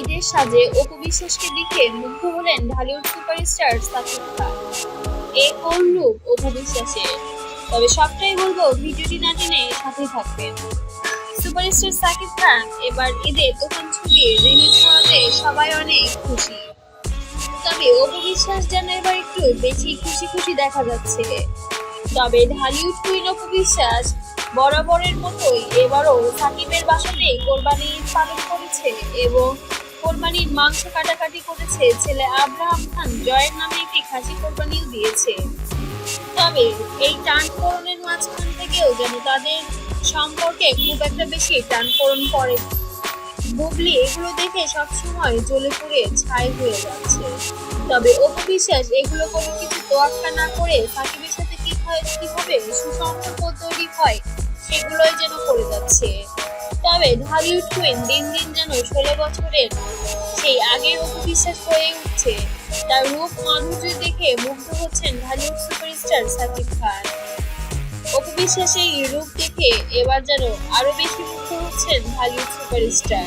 ঈদের সাজে অপু বিশ্বাসকে দেখে মুগ্ধ হলেন ঢালিউড সুপারস্টার সাকিব খান। এ কোন রূপ অপু বিশ্বাসের তবে সবটাই বলব ভিডিওটি না টেনে সাথেই থাকবেন। সুপারস্টার সাকিব খান এবার ঈদে তুফান ছবি রিলিজ হওয়াতে সবাই অনেক খুশি। তবে অপু বিশ্বাস যেন এবার একটু বেশি খুশি খুশি দেখা যাচ্ছে। তবে ঢালিউড কুইন অপু বিশ্বাস বরাবরের মতোই এবারও সাকিবের বাসাতে কোরবানি পালন করেছে এবং কোরবানির মাংস কাটাকাটি করেছে ছেলে আব্রাহাম খান। জয়ের নামে একটি খাসি কোরবানিও দিয়েছে। তবে এই টানপোড়নের মাঝখান থেকেও যেন তাদের সম্পর্কে খুব একটা বেশি টানপোড়ন করে বুবলি এগুলো দেখে সবসময় জ্বলে পুড়ে ছাই হয়ে যাচ্ছে। তবে অপু বিশ্বাস এগুলো কোনো কিছু তোয়াক্কা না করে সাকিবের সাথে কি হয়, কীভাবে সুসম্পর্ক তৈরি হয়, সেগুলোই যেন করে যাচ্ছে। তবে কুইন দিন দিন যেন ষোলো বছরের সেই আগের অপবিশ্বাস হয়ে উঠছে। তার রূপ মাধুর্য দেখে মুগ্ধ হচ্ছেন ঢালিউড সুপারস্টার সাকিব খান। অপবিশ্বাসের রূপ দেখে এবার যেন আরও বেশি মুগ্ধ হচ্ছেন ঢালিউড সুপারস্টার।